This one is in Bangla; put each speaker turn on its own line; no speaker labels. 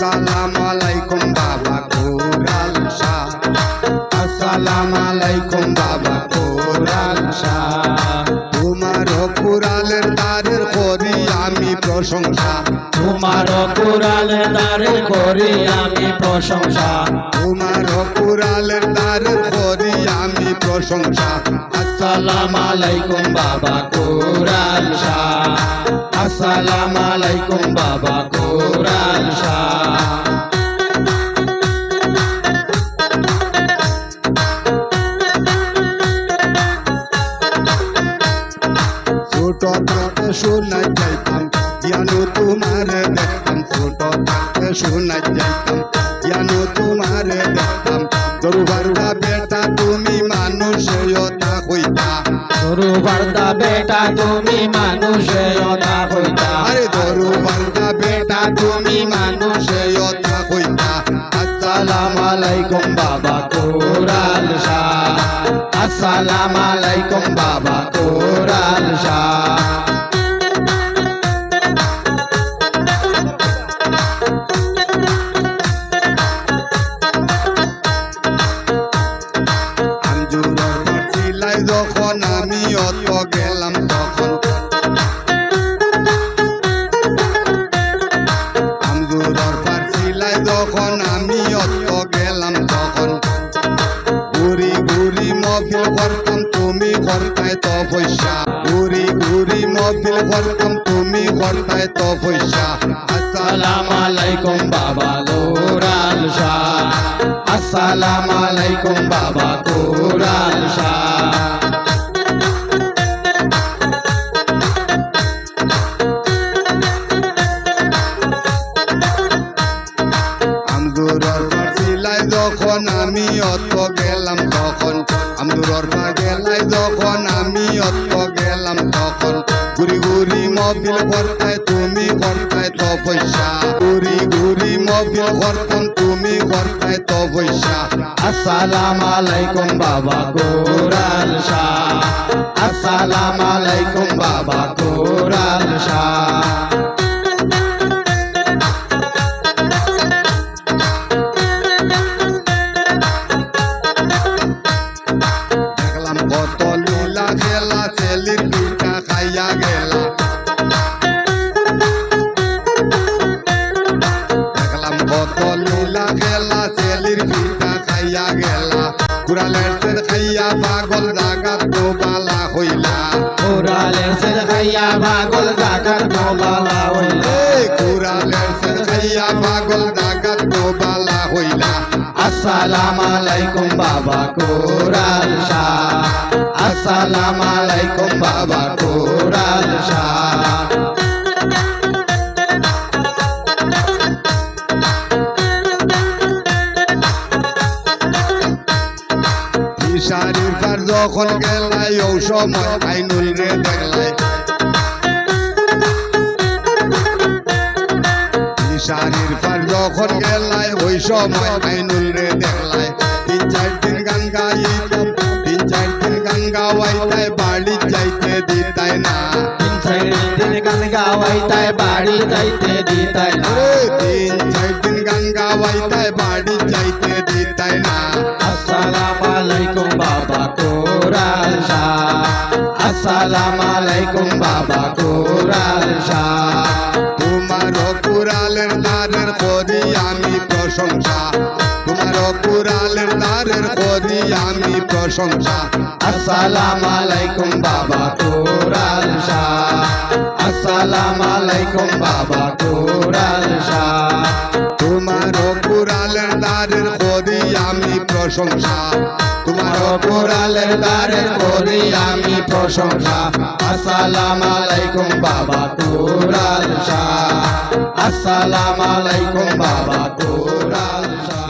আসসালাম আলাইকুম বাবা কোরাল শাহ। আসসালাম আলাইকুম বাবা কোরাল শাহ। তোমার কুরালের দ্বারের করি আমি প্রশংসা।
তোমার কুরালে দারে করি আমি প্রশংসা।
তোমার কুরালের দ্বারের করি আমি প্রশংসা।
সালাম আলাইকুম বাবা কুরাল শাহ। আসসালাম আলাইকুম বাবা কুরাল শাহ।
ছোট থাকতে শোনা যাইতাম জানো তোমার দেখতাম ছোট থাকতে শোনা যাইতাম জানো তোমার দেখতাম দরবারটা বেটা তুমি মানুষতা হইতা
গুরু বার্তা বেটা তুমি মানুষে অদা হইতা
আরে দরবারটা বেটা তুমি মানুষতা হইতা
আসসালাম আলাইকুম বাবা কুরাল শাহ আসসালাম আলাইকুম বাবা কুরাল
তুমি করতায় তো পয়সা ঘুরি ঘুরি মফিল করতাম তুমি করতায় তো পয়সা আসসালাম
আলাইকুম বাবা কুরাল শাহ। আসসালাম আলাইকুম বাবা কুরাল শাহ
ঘুরি ঘুরি মবিল করতায় তুমি করতায় তো পয়সা ঘুরি ঘুরি মবিল করতাম তুমি করতায় তো পয়সা
আসসালাম আলাইকুম বাবা কোরাল শাহ। আসসালাম আলাইকুম বাবা কুরাল
খাইয়া গেলা। কুড়ালের সের খাইয়া পাগল জাগাত বালা হইলা।
কুরালের সে খাইয়া পাগল জাগার মোবালা হইলা।
এই কুড়ালের সের খাইয়া পাগল জাগাত বালা হইলা।
আসসালাম আলাইকুম বাবা কুরাল শাহ। আসসালাম আলাইকুম বাবা
পার যখন গেলাই ও সময় আইনুল রে দেখলাই ইশারির পার যখন গেলাই ওই সময় আইনুল রে দেখলাই তিন চার দিন গান গাইতাম তিন চার দিন গান গাওয়াইতাই বাড়ি যাইতে দিতাই না।
তিন চার দিন গান গাওয়াইতাই বাড়ি যাইতে দিতাই না।
তিন চার দিন বাড়ি যাইতে দিতাই না।
আসসালাম আলাইকুম বাবা কুরাল শাহ। আসসালাম আলাইকুম বাবা কুরাল শাহ।
তোমার কুরালের দ্বারের করি আমি প্রশংসা। তোমার কুরালের দ্বারের করি আমি প্রশংসা।
আসসালাম আলাইকুম বাবা কুরাল
করি আমি প্রশংসা, তোমার
কোরালের দ্বারে করি আমি প্রশংসা, আসসালাম আলাইকুম বাবা তোরা শাহ। আসসালাম আলাইকুম বাবা তোরা শাহ।